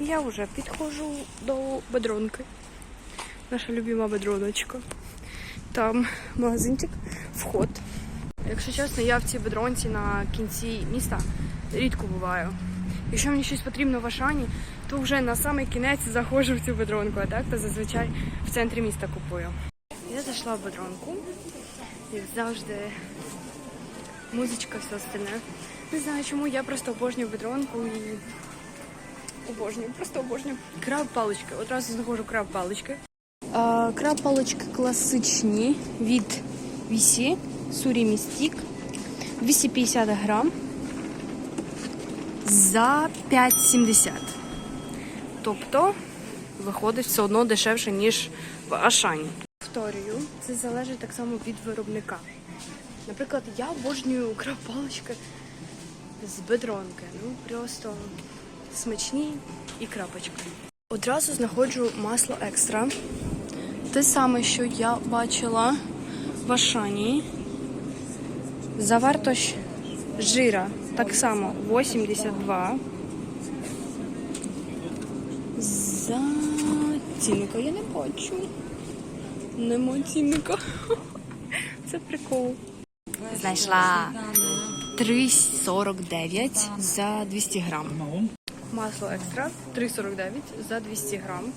Я вже підходжу до бедронки. Наша любима бедроночка. Там магазинчик, вход. Якщо чесно, я в цій бедронці на кінці міста рідко буваю. Якщо мені щось потрібно в Ашані, то вже на самий кінець заходжу в цю бедронку, а так то зазвичай в центрі міста купую. Я зайшла в бедронку, як завжди, музичка, все остальне. Не знаю чому, я просто обожнюю бедронку і обожнюю, просто обожнюю. Краб палички. Одразу знаходжу краб палички. Краб палички класичні від Вісі, Сурі Містік, 250 грам за 5,70. Тобто виходить все одно дешевше, ніж в Ашані. Повторюю, це залежить так само від виробника. Наприклад, я обожнюю краб палички з бедронки. Ну просто смачні і крапочка. Одразу знаходжу масло екстра. Те саме, що я бачила в Ашані. Завартощ жира так само 82. За цінника я не бачу. Нема цінника. Це прикол. Знайшла 3,49 за 200 грам. Масло екстра 3,49 за 200 грам.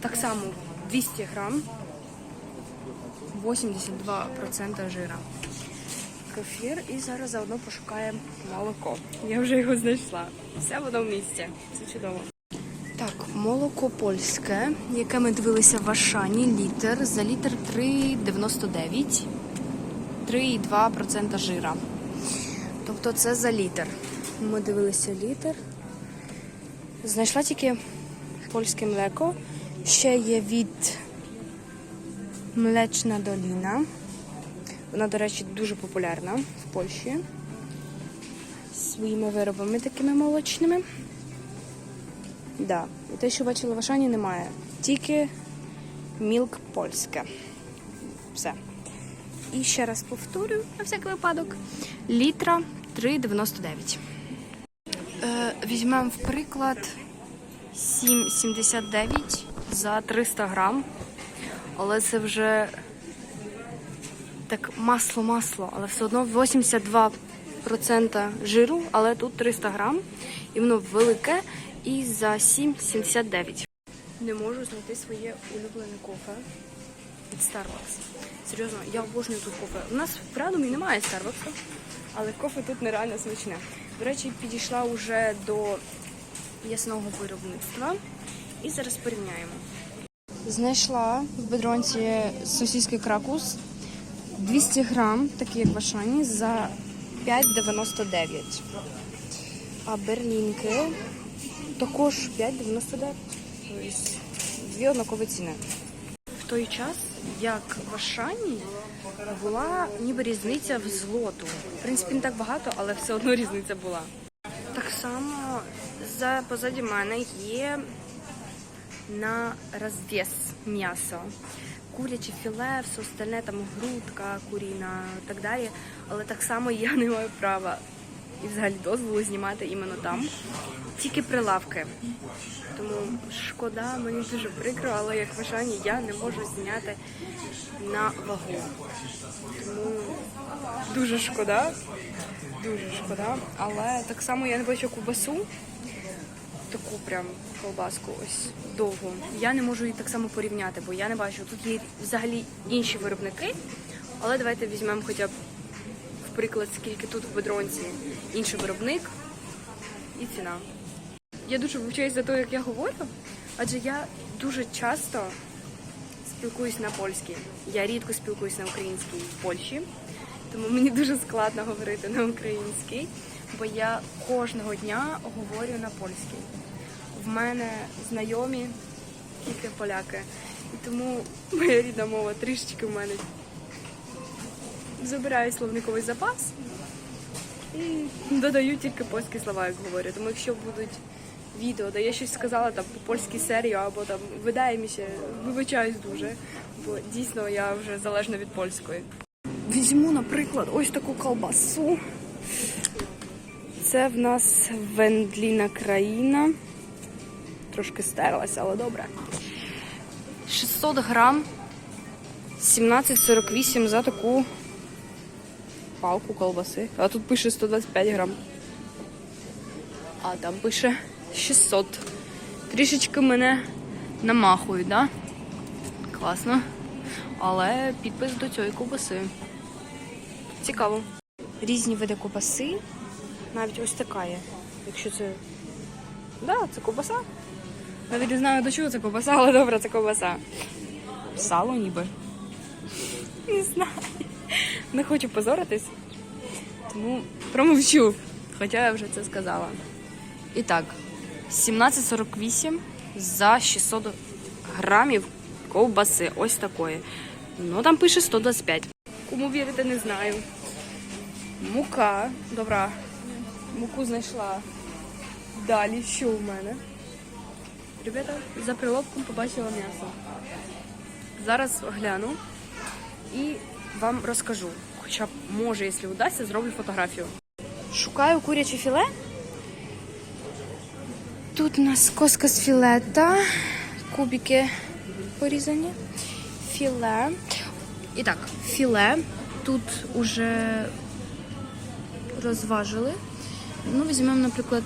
Так само 200 грам 82% жира. Кефір і зараз заодно пошукаємо молоко. Я вже його знайшла. Все воно в місці. Це чудово. Так, молоко польське, яке ми дивилися в Ашані, літр. За літр 3,99. 3,2% жира. Тобто це за літр. Ми дивилися літр. Знайшла тільки польське млеко. Ще є від Млечна доліна. Вона, до речі, дуже популярна в Польщі. Своїми виробами такими молочними. Да. І те, що бачила в Ашані, немає. Тільки мілк польське. Все. І ще раз повторю, на всякий випадок, літра 3,99. Е, візьмемо в приклад 7,79 за 300 грам. Але це вже так масло-масло, але все одно 82% жиру, але тут 300 грам. І воно велике і за 7,79. Не можу знайти своє улюблене кофе від Starbucks. Серйозно, я обожнюю тут кофе. У нас в Радомі немає Starbucks, але кофе тут нереально смачне. До речі, підійшла вже до ясного виробництва. І зараз порівняємо. Знайшла в бедронці сосиски кракус 200 грам, такі як в Ашані, за 5,99. А берлінки також 5,99. Тобто дві однакові ціни. В той час, як в Ашані, була ніби різниця в злоту. В принципі, не так багато, але все одно різниця була. Так само за позаді мене є на розвес м'ясо. Куряче філе, все остальне, там грудка, куріна і так далі. Але так само я не маю права і взагалі дозволу знімати іменно там. Тільки прилавки. Тому шкода, мені дуже прикро, але як в Ашані я не можу зняти на вагу. Тому дуже шкода. Дуже шкода. Але так само я не бачу кубасу таку прям колбаску ось довгу. Я не можу її так само порівняти, бо я не бачу. Тут є взагалі інші виробники, але давайте візьмемо хоча б в приклад, скільки тут в бедронці інший виробник і ціна. Я дуже вивчаюсь за те, як я говорю, адже я дуже часто спілкуюсь на польській. Я рідко спілкуюсь на українській в Польщі, тому мені дуже складно говорити на українській, бо я кожного дня говорю на польській. В мене знайомі тільки поляки. І тому моя рідна мова трішечки в мене забираю словниковий запас і додаю тільки польські слова, як говорю. Тому якщо будуть відео, де я щось сказала там по польській серії або там видає мені вибачаюсь дуже, бо дійсно я вже залежна від польської. Візьму, наприклад, ось таку колбасу. Це в нас вендліна країна. Трошки стерлася, але добре. 600 грам 17,48 за таку палку колбаси. А тут пише 125 грам. А там пише 600. Трішечки мене намахують, да? Класно. Але підпис до цієї ковбаси. Цікаво. Різні види ковбаси. Навіть ось така є. Якщо це. Да, це ковбаса. Навіть не знаю до чого це ковбаса, але добре, це ковбаса. Сало ніби. Не знаю. Не хочу позоритись. Тому промовчу. Хоча я вже це сказала. І так, 17,48 за 600 грамів ковбаси. Ось такої. Ну там пише 125. Кому вірити, не знаю. Мука. Добра. Муку знайшла. Далі що у мене? Ребята, за прилавком побачила м'ясо. Зараз гляну і вам розкажу. Хоча б, може, якщо вдасться, зроблю фотографію. Шукаю куряче філе. Тут у нас коска з філета, кубики порізані, філе. І так, філе тут уже розважили. Ну, візьмемо, наприклад,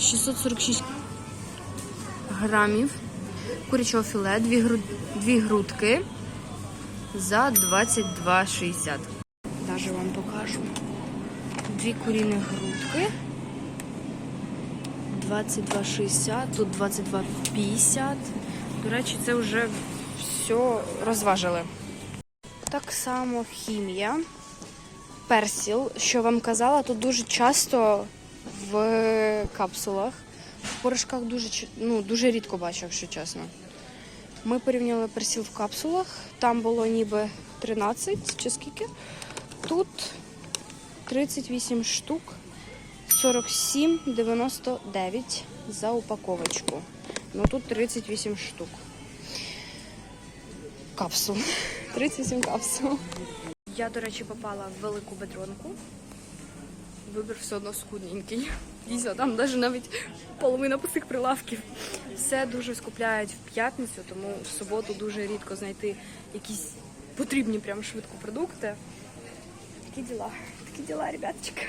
646 грамів курячого філе, дві, гру... дві грудки за 22,60. Даже вам покажу. Дві куріні грудки. 22,60, тут 22,50. До речі, це вже все розважили. Так само хімія. Персіл, що вам казала, тут дуже часто в капсулах. Порошках дуже, ну, дуже рідко бачу, якщо чесно. Ми порівняли персіл в капсулах. Там було ніби 13 чи скільки. Тут 38 штук, 47,99 за упаковочку. Ну тут 38 штук. Капсул. 37 капсул. Я, до речі, попала в велику бедронку. Вибір все одно скудненький. Дійсно, там навіть навіть половина пустих прилавків. Все дуже скупляють в п'ятницю, тому в суботу дуже рідко знайти якісь потрібні прям швидко продукти. Такі діла. Такі діла, ребяточка.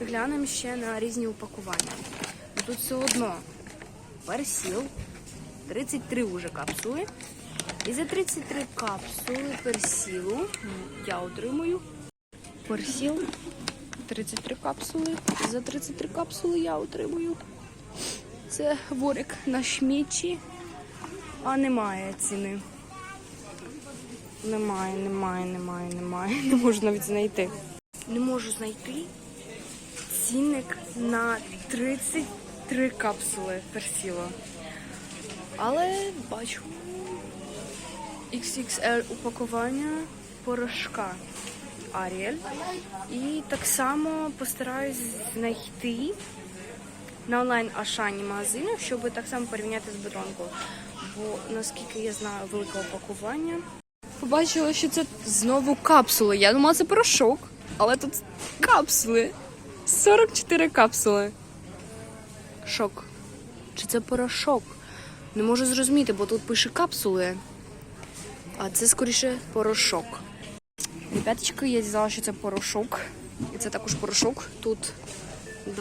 Глянемо ще на різні упакування. Ну, Тут все одно персіл, 33 уже капсули. І за 33 капсули персілу я отримую персіл. 33 капсули. За 33 капсули я отримую. Це ворик на шмічі, а немає ціни. Немає, немає, немає, немає. Не можу навіть знайти. Не можу знайти цінник на 33 капсули персіло. Але бачу XXL упакування порошка Ariel. І так само постараюсь знайти на онлайн Ашані магазинах, щоб так само порівняти з бедронкою. Бо наскільки я знаю, велике упакування. Побачила, що це знову капсули. Я думала, це порошок, але тут капсули. 44 капсули. Шок. Чи це порошок? Не можу зрозуміти, бо тут пише капсули. А це скоріше порошок. Ребяточки, я дізнала, що це порошок. І це також порошок. Тут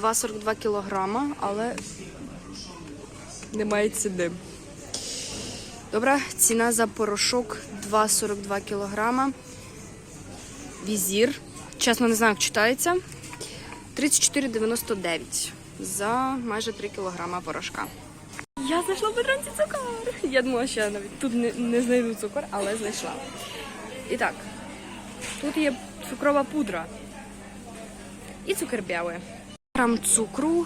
2,42 кілограма, але немає ціни. Добре, ціна за порошок 2,42 кілограма. Візір. Чесно, не знаю, як читається. 34,99 за майже 3 кілограма порошка. Я знайшла в бедранці цукор. Я думала, що я навіть тут не, не знайду цукор, але знайшла. І так, тут є цукрова пудра і цукер білий. Грам цукру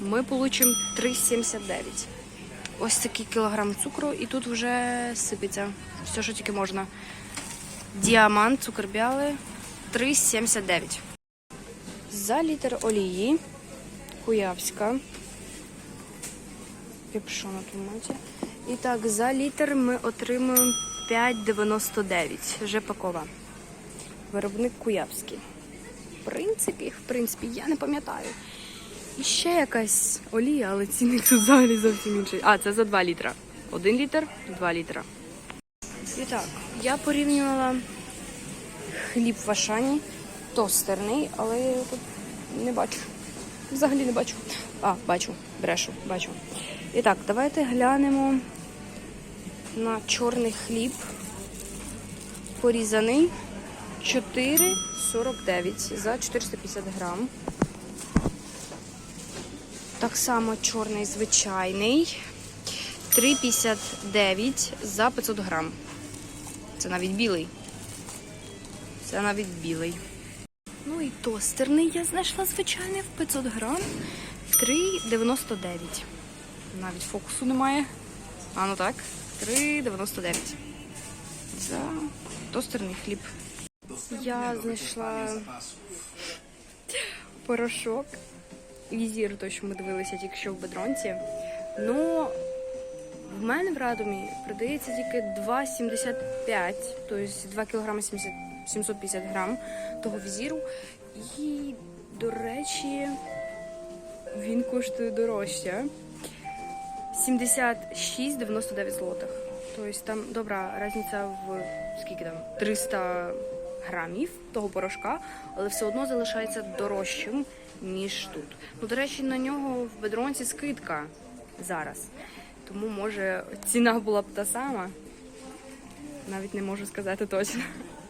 ми получимо 3,79. Ось такий кілограм цукру, і тут вже сипеться все, що тільки можна. Діамант, цукор білий 3,79. За літр олії Куявська. Якщо на томаті. І так, за літр ми отримуємо 5,99. Жепакова. Виробник Куявський. В принципі, в принципі, я не пам'ятаю. І ще якась олія, але цінник тут взагалі зовсім інший. А, це за 2 літра. 1 літр, 2 літра. І так, я порівнювала хліб в Ашані, тостерний, але я тут не бачу. Взагалі не бачу. А, бачу, брешу, бачу. І так, давайте глянемо на чорний хліб. Порізаний 4,49 за 450 грам. Так само чорний звичайний 3,59 за 500 грам. Це навіть білий. Це навіть білий. Ну і тостерний я знайшла звичайний в 500 грам 3,99. Навіть фокусу немає. А ну так, 3,99. За тостерний хліб. Я знайшла порошок. Візір, той, що ми дивилися тільки що в бедронці. Ну, в мене в радумі продається тільки 2,75, тобто 2 кг 750 грам того візіру. І, до речі, він коштує дорожче. 76,99 злотих. Тобто там добра різниця в скільки там 300 грамів того порошка, але все одно залишається дорожчим, ніж тут. Ну, до речі, на нього в бедронці скидка зараз. Тому може ціна була б та сама. Навіть не можу сказати точно.